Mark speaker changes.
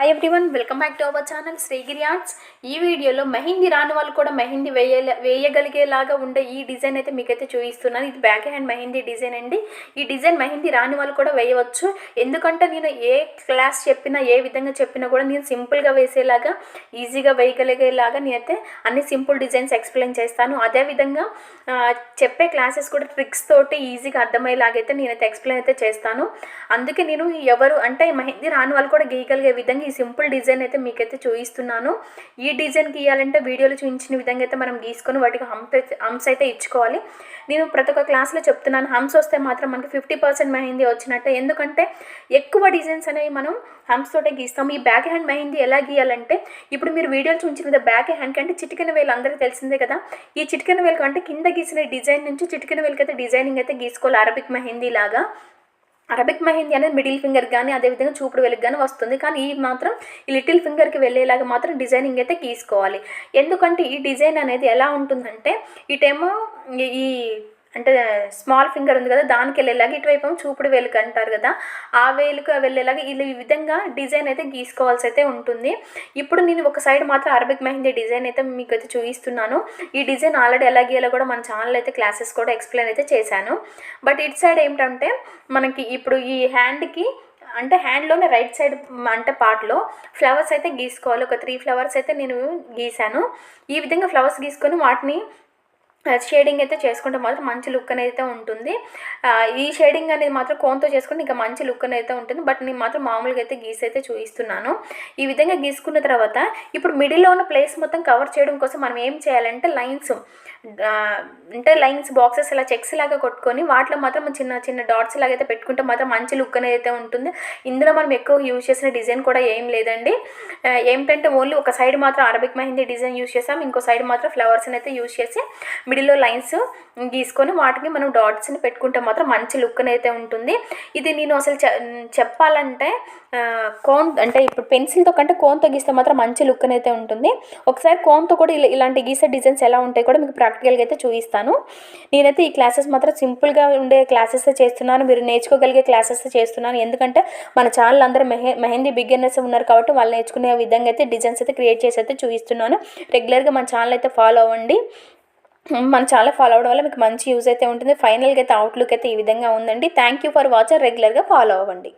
Speaker 1: Hi everyone welcome back to our channel Srigiri arts ఈ వీడియోలో మెహిందీ రాని వాళ్ళు కూడా మెహిందీ వేయలే వేయగలిగేలాగా ఉండే ఈ డిజైన్ అయితే మీకైతే చూపిస్తున్నాను. ఇది బ్యాక్ హ్యాండ్ మెహిందీ డిజైన్ అండి. ఈ డిజైన్ మెహిందీ రాని వాళ్ళు కూడా వేయవచ్చు. ఎందుకంటే నేను ఏ క్లాస్ చెప్పినా ఏ విధంగా చెప్పినా కూడా నేను సింపుల్గా వేసేలాగా ఈజీగా వేయగలిగేలాగా నేనైతే అన్ని సింపుల్ డిజైన్స్ ఎక్స్ప్లెయిన్ చేస్తాను. అదేవిధంగా చెప్పే క్లాసెస్ కూడా ట్రిక్స్ తోటి ఈజీగా అర్థమయ్యేలాగైతే నేనైతే ఎక్స్ప్లెయిన్ అయితే చేస్తాను. అందుకే నేను ఎవరు అంటే మెహందీ రాని వాళ్ళు కూడా గీయగలిగే విధంగా ఈ సింపుల్ డిజైన్ అయితే మీకైతే చూపిస్తున్నాను ఈ డిజైన్ గీయాలంటే వీడియోలో చూపించిన విధంగా అయితే మనం గీసుకొని వాటికి హంప్ హంప్స్ అయితే ఇచ్చుకోవాలి. నేను ప్రతి ఒక్క క్లాస్లో చెప్తున్నాను హంప్స్ వస్తే మాత్రం మనకి ఫిఫ్టీ పర్సెంట్ మెహందీ వచ్చినట్టే. ఎందుకంటే ఎక్కువ డిజైన్స్ అనేవి మనం హంప్స్ తోటే గీస్తాం ఈ బ్యాక్ హ్యాండ్ మెహందీ ఎలా గీయాలంటే ఇప్పుడు మీరు వీడియోలు చూపించిన బ్యాక్ హ్యాండ్ కంటే చిటికెన వేలు అందరికీ తెలిసిందే కదా. ఈ చిటికెన వేలు కంటే కింద గీసిన డిజైన్ నుంచి చిటికెన వేలకి అయితే డిజైనింగ్ అయితే గీసుకోవాలి. అరబిక్ మెహందీ లాగా. అరబిక్ మెహందీ అనేది మిడిల్ ఫింగర్ కానీ అదేవిధంగా చూపుడు వెలుగు కానీ వస్తుంది. కానీ ఈ మాత్రం ఈ లిటిల్ ఫింగర్కి వెళ్ళేలాగా మాత్రం డిజైనింగ్ అయితే గీసుకోవాలి ఎందుకంటే ఈ డిజైన్ అనేది ఎలా ఉంటుందంటే ఇటేమో ఈ- ఈ అంటే స్మాల్ ఫింగర్ ఉంది కదా దానికి వెళ్ళేలాగా ఇటువైపు చూపుడు వేలుకు అంటారు కదా ఆ వేలుకు వెళ్ళేలాగా ఇలా ఈ విధంగా డిజైన్ అయితే గీసుకోవాల్సి అయితే ఉంటుంది. ఇప్పుడు నేను ఒక సైడ్ మాత్రం అరబిక్ మెహందీ డిజైన్ అయితే మీకు అయితే చూపిస్తున్నాను. ఈ డిజైన్ ఆల్రెడీ ఎలా గీయాలో కూడా మన ఛానల్ అయితే క్లాసెస్ కూడా ఎక్స్ప్లెయిన్ అయితే చేశాను. బట్ ఇటు సైడ్ ఏంటంటే మనకి ఇప్పుడు ఈ హ్యాండ్కి అంటే హ్యాండ్లోనే రైట్ సైడ్ అంటే పార్ట్లో ఫ్లవర్స్ అయితే గీసుకోవాలి. ఒక త్రీ ఫ్లవర్స్ అయితే నేను గీశాను. ఈ విధంగా ఫ్లవర్స్ గీసుకొని వాటిని షేడింగ్ అయితే చేసుకుంటే మాత్రం మంచి లుక్ అనేది అయితే ఉంటుంది ఈ షేడింగ్ అనేది మాత్రం కోన్తో చేసుకుంటే ఇంకా మంచి లుక్ అనేది అయితే ఉంటుంది. బట్ నేను మాత్రం మామూలుగా అయితే గీసైతే అయితే చూపిస్తున్నాను. ఈ విధంగా గీసుకున్న తర్వాత ఇప్పుడు మిడిల్లో ఉన్న ప్లేస్ మొత్తం కవర్ చేయడం కోసం మనం ఏం చేయాలంటే లైన్స్ అంటే లైన్స్ బాక్సెస్ ఇలా చెక్స్ లాగా కొట్టుకొని వాటిలో మాత్రం చిన్న చిన్న డాట్స్ లాగా అయితే పెట్టుకుంటే మాత్రం మంచి లుక్ అనేది అయితే ఉంటుంది. ఇందులో మనం ఎక్కువ యూజ్ చేసిన డిజైన్ కూడా ఏం లేదండి. ఏమిటంటే ఓన్లీ ఒక సైడ్ మాత్రం అరబిక్ మెహందీ డిజైన్ యూజ్ చేసాం ఇంకో సైడ్ మాత్రం ఫ్లవర్స్ని అయితే యూజ్ చేసి మిడిల్లో లైన్స్ గీసుకొని వాటికి మనం డాట్స్ని పెట్టుకుంటే మాత్రం మంచి లుక్ అయితే ఉంటుంది. ఇది నేను అసలు చెప్పాలంటే కోన్ అంటే ఇప్పుడు పెన్సిల్తో కంటే కోన్తో గీస్తే మాత్రం మంచి లుక్ అయితే ఉంటుంది. ఒకసారి కోన్తో కూడా ఇలా ఇలాంటి గీసే డిజైన్స్ ఎలా ఉంటాయి కూడా మీకు ప్రాక్టికల్గా అయితే చూపిస్తాను. నేనైతే ఈ క్లాసెస్ మాత్రం సింపుల్గా ఉండే క్లాసెస్ చేస్తున్నాను. మీరు నేర్చుకోగలిగే క్లాసెస్ చేస్తున్నాను. ఎందుకంటే మన ఛానల్ అందరూ మెహ మెహందీ బిగినర్స్ ఉన్నారు కాబట్టి వాళ్ళు నేర్చుకునే విధంగా అయితే డిజైన్స్ అయితే క్రియేట్ చేసి అయితే చూపిస్తున్నాను. రెగ్యులర్గా మన ఛానల్ అయితే ఫాలో అవ్వండి. మన ఛానల్ ఫాలో అవడం వల్ల మీకు మంచి యూజ్ అయితే ఉంటుంది. ఫైనల్గా అయితే అవుట్లుక్ అయితే ఈ విధంగా ఉందండి. థ్యాంక్ యూ ఫర్ వాచింగ్ రెగ్యులర్గా ఫాలో అవ్వండి.